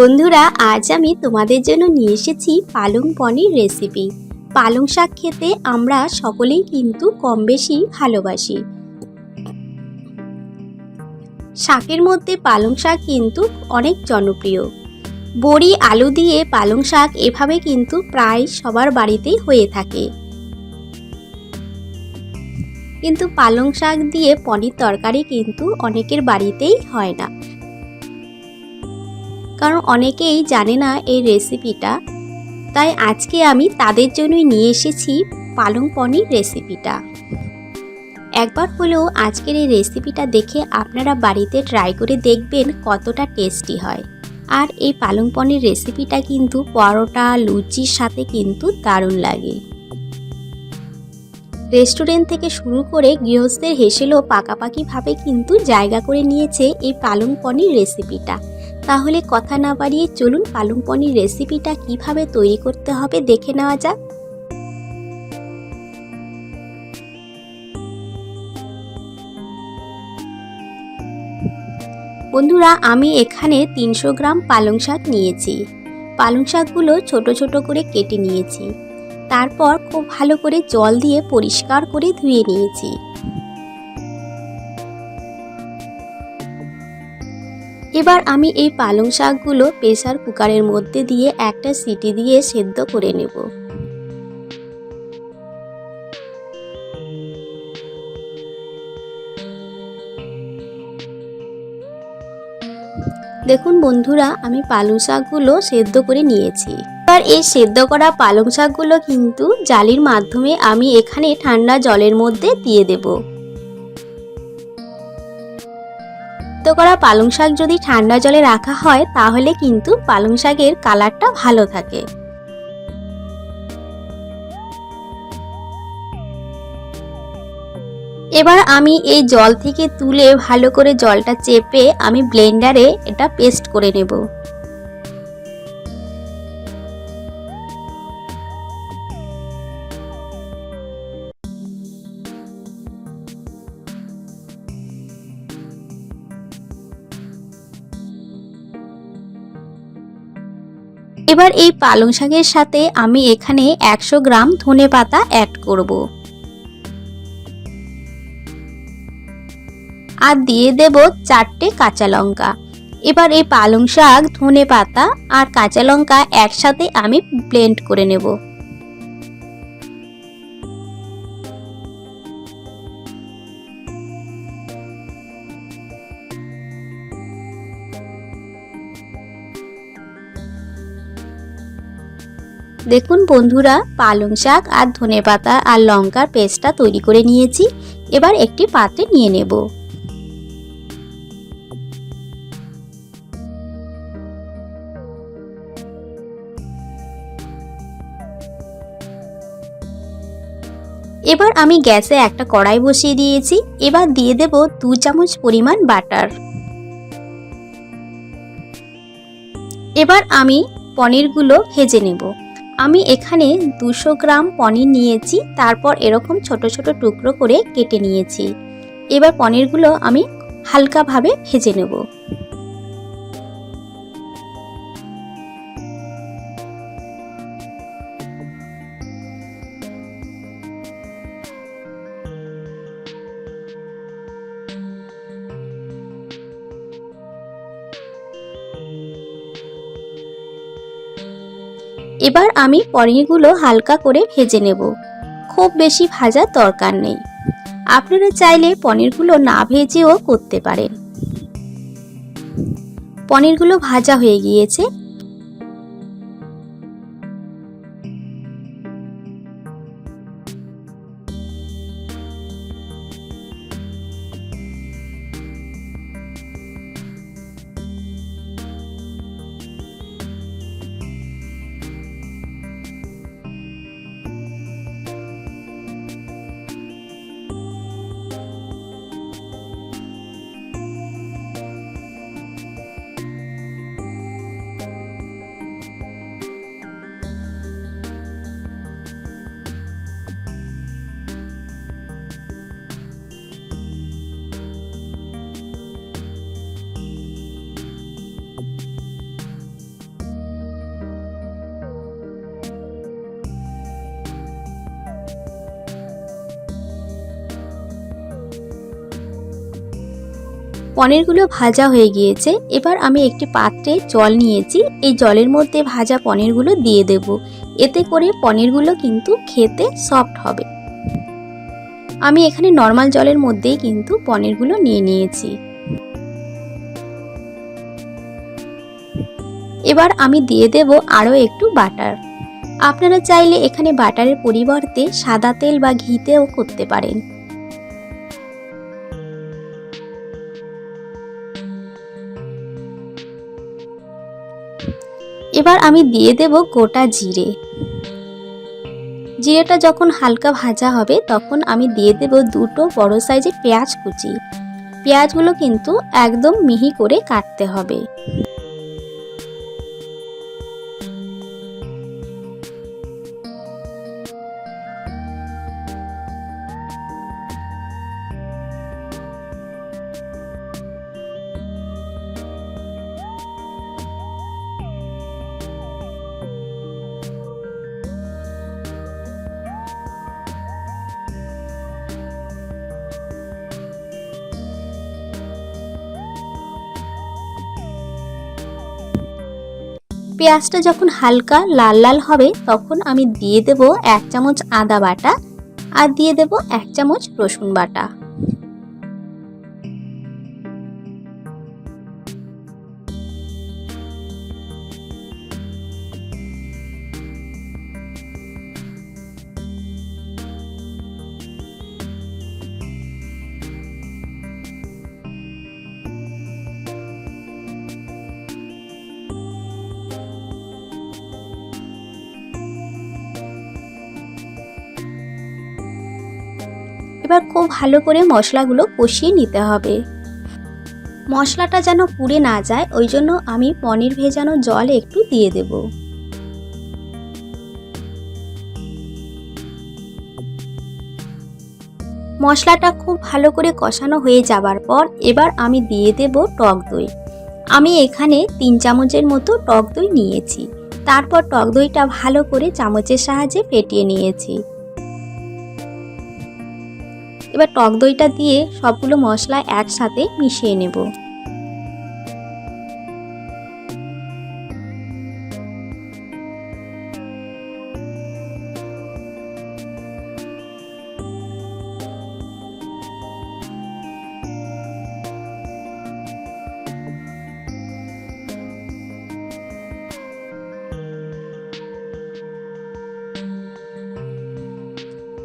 বন্ধুরা, আজ আমি তোমাদের জন্য নিয়ে এসেছি পালং পনির রেসিপি পালং শাক খেতে আমরা সকলেই কিন্তু কম বেশি ভালোবাসি। শাকের মধ্যে পালং শাক কিন্তু অনেক জনপ্রিয়। বড়ি, আলু দিয়ে পালং শাক এভাবে কিন্তু প্রায় সবার বাড়িতেই হয়ে থাকে। কিন্তু পালং শাক দিয়ে পনির তরকারি কিন্তু অনেকের বাড়িতেই হয় না। কারণ অনেকেই জানে না এই রেসিপিটা। তাই আজকে আমি তাদের জন্যই নিয়ে এসেছি পালং পনির রেসিপিটা। একবার হলেও আজকের এই রেসিপিটা দেখে আপনারা বাড়িতে ট্রাই করে দেখবেন কতটা টেস্টি হয়। আর এই পালং পনির রেসিপিটা কিন্তু পরোটা, লুচির সাথে কিন্তু দারুণ লাগে। রেস্টুরেন্ট থেকে শুরু করে গৃহস্থের হেসেলও পাকাপাকিভাবে কিন্তু জায়গা করে নিয়েছে এই পালং পনির রেসিপিটা। তাহলে কথা না বাড়িয়ে চলুন পালং পনির রেসিপিটা কীভাবে তৈরি করতে হবে দেখে নেওয়া যাক। বন্ধুরা, আমি এখানে তিনশো গ্রাম পালং শাক নিয়েছি। পালং শাকগুলো ছোট ছোট করে কেটে নিয়েছি। তারপর খুব ভালো করে জল দিয়ে পরিষ্কার করে ধুয়ে নিয়েছি। এবার আমি এই পালং শাকগুলো প্রেসার কুকারের মধ্যে দিয়ে একটা সিটি দিয়ে সেদ্ধ করে নেব। দেখুন বন্ধুরা, আমি পালং শাকগুলো সেদ্ধ করে নিয়েছি। এবার এই সেদ্ধ করা পালং শাকগুলো কিন্তু জালির মাধ্যমে আমি এখানে ঠান্ডা জলের মধ্যে দিয়ে দেবো। করা পালং শাক যদি ঠান্ডা জলে রাখা হয়, তাহলে কিন্তু পালং শাকের কালারটা ভালো থাকে। এবার আমি এই জল থেকে তুলে ভালো করে জলটা চেপে আমি ব্লেন্ডারে এটা পেস্ট করে নেব। এবার এই পালং শাকের সাথে আমি এখানে একশো গ্রাম ধনে পাতা অ্যাড করব। আর দিয়ে দেব চারটে কাঁচা লঙ্কা। এবার এই পালং শাক, ধনে পাতা আর কাঁচা লঙ্কা একসাথে আমি ব্লেন্ড করে নেব। দেখুন বন্ধুরা, পালং শাক আর ধনে পাতা আর লঙ্কার পেস্টটা তৈরি করে নিয়েছি। এবার একটি পাত্রে নিয়ে নেব। এবার আমি গ্যাসে একটা কড়াই বসিয়ে দিয়েছি। এবার দিয়ে দেব দু চামচ পরিমাণ বাটার। এবার আমি পনিরগুলো ভেজে নেব। আমি এখানে দুশো গ্রাম পনির নিয়েছি, তারপর এরকম ছোট ছোট টুকরো করে কেটে নিয়েছি। এবার পনিরগুলো আমি হালকাভাবে ভেজে নেব। এবার আমি পনিরগুলো হালকা করে ভেজে নেব। খুব বেশি ভাজার দরকার নেই। আপনারা চাইলে পনিরগুলো না ভেজেও করতে পারেন। পনিরগুলো ভাজা হয়ে গিয়েছে। পনিরগুলো ভাজা হয়ে গিয়েছে। এবার আমি একটি পাত্রে জল নিয়েছি। এই জলের মধ্যে ভাজা পনিরগুলো দিয়ে দেব। এতে করে পনিরগুলো কিন্তু খেতে সফট হবে। আমি এখানে নর্মাল জলের মধ্যেই কিন্তু পনিরগুলো নিয়ে নিয়েছি। এবার আমি দিয়ে দেব আরও একটু বাটার। আপনারা চাইলে এখানে বাটারের পরিবর্তে সাদা তেল বা ঘিতেও করতে পারেন। এবার আমি দিয়ে দেব গোটা জিরে। জিরেটা যখন হালকা ভাজা হবে, তখন আমি দিয়ে দেব দুটো বড় সাইজের পেঁয়াজ কুচি। পেঁয়াজগুলো কিন্তু একদম মিহি করে কাটতে হবে। পেঁয়াজটা যখন হালকা লাল লাল হবে, তখন আমি দিয়ে দেব এক চামচ আদা বাটা আর দিয়ে দেব এক চামচ রসুন বাটা। এবার খুব ভালো করে মশলাগুলো কষিয়ে নিতে হবে। মশলাটা যেন পুড়ে না যায়, ওই জন্য আমি পনির ভেজানো জল একটু দিয়ে দেব। মশলাটা খুব ভালো করে কষানো হয়ে যাবার পর এবার আমি দিয়ে দেব টক দই। আমি এখানে তিন চামচের মতো টক দই নিয়েছি। তারপর টক দইটা ভালো করে চামচের সাহায্যে ফেটিয়ে নিয়েছি। এবার টক দইটা দিয়ে সবগুলো মশলা একসাথে মিশিয়ে নেব।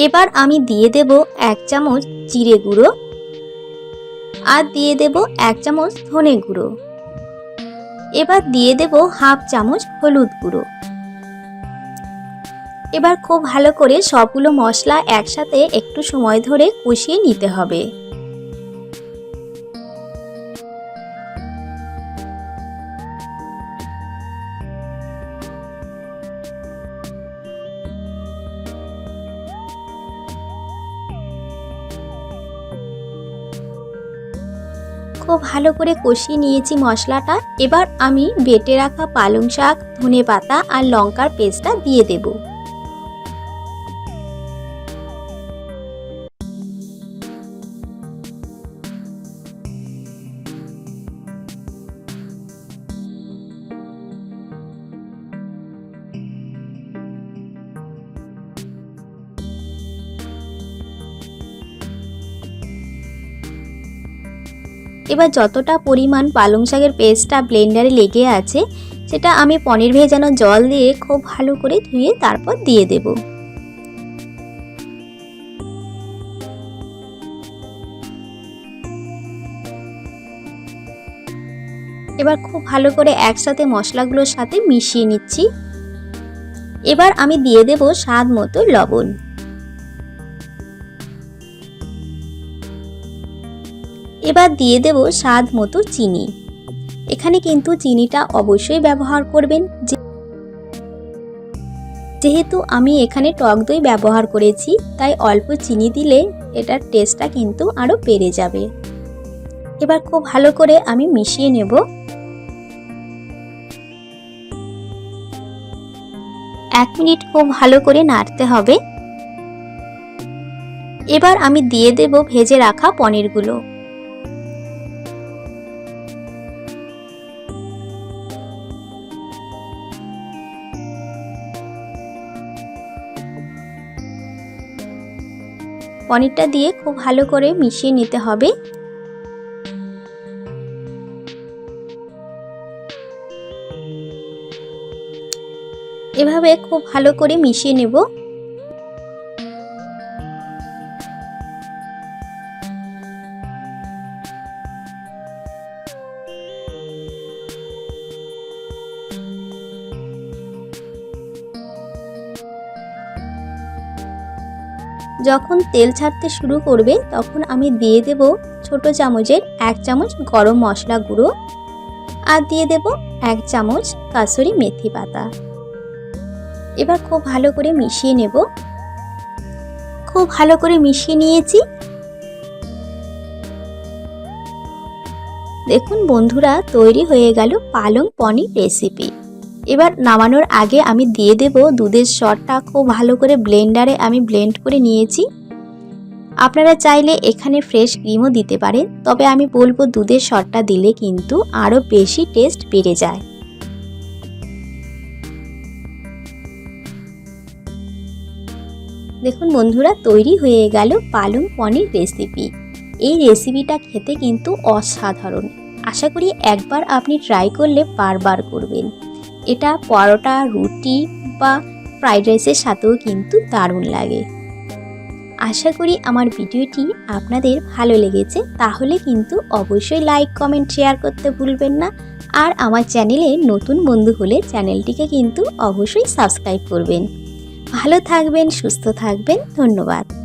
এবার আমি দিয়ে দেব এক চামচ জিরে গুঁড়ো আর দিয়ে দেব এক চামচ ধনে গুঁড়ো। এবার দিয়ে দেব হাফ চামচ হলুদ গুঁড়ো। এবার খুব ভালো করে সবগুলো মশলা একসাথে একটু সময় ধরে কষিয়ে নিতে হবে। খুব ভালো করে কষিয়ে নিয়েছি মশলাটা। এবার আমি বেটে রাখা পালং শাক ধনে পাতা আর লঙ্কার পেস্টটা দিয়ে দেব। এবার যতটা পরিমাণ পালং শাকের পেস্টটা ব্লেন্ডারে লেগে আছে, সেটা আমি পনির ভেজানো জল দিয়ে খুব ভালো করে ধুয়ে তারপর দিয়ে দেব। এবার খুব ভালো করে একসাথে মশলাগুলোর সাথে মিশিয়ে নিচ্ছি। এবার আমি দিয়ে দেব স্বাদ মতো লবণ। এবার দিয়ে দেব স্বাদ মতো চিনি। এখানে কিন্তু চিনিটা অবশ্যই ব্যবহার করবেন। যেহেতু আমি এখানে টক দই ব্যবহার করেছি, তাই অল্প চিনি দিলে এটার টেস্টটা কিন্তু আরও বেড়ে যাবে। এবার খুব ভালো করে আমি মিশিয়ে নেব। এক মিনিট খুব ভালো করে নাড়তে হবে। এবার আমি দিয়ে দেব ভেজে রাখা পনিরগুলো। পনিরটা দিয়ে খুব ভালো করে মিশিয়ে নিতে হবে। এভাবে খুব ভালো করে মিশিয়ে নেব। যখন তেল ছাড়তে শুরু করবে, তখন আমি দিয়ে দেব ছোট চামচের এক চামচ গরম মশলা গুঁড়ো আর দিয়ে দেব এক চামচ কাসুরি মেথি পাতা। এবার খুব ভালো করে মিশিয়ে নেব। খুব ভালো করে মিশিয়ে নিয়েছি। দেখুন বন্ধুরা, তৈরি হয়ে গেল পালং পনির রেসিপি এবার নামানোর আগে আমি দিয়ে দেব দুধের সরটা খুব ভালো করে ব্লেন্ডারে আমি ব্লেন্ড করে নিয়েছি। আপনারা চাইলে এখানে ফ্রেশ ক্রিমও দিতে পারেন, তবে আমি বলব দুধের সরটা দিলে কিন্তু আরও বেশি টেস্ট বেড়ে যায়। দেখুন বন্ধুরা, তৈরি হয়ে গেল পালং পনির রেসিপি। এই রেসিপিটা খেতে কিন্তু অসাধারণ। আশা করি একবার আপনি ট্রাই করলে বারবার করবেন। এটা পরোটা, রুটি বা ফ্রাইড রাইসের সাথেও কিন্তু দারুণ লাগে। আশা করি আমার ভিডিওটি আপনাদের ভালো লেগেছে, তাহলে কিন্তু অবশ্যই লাইক কমেন্ট শেয়ার করতে ভুলবেন না। আর আমার চ্যানেলে নতুন বন্ধু হলে চ্যানেলটিকে কিন্তু অবশ্যই সাবস্ক্রাইব করবেন। ভালো থাকবেন, সুস্থ থাকবেন, ধন্যবাদ।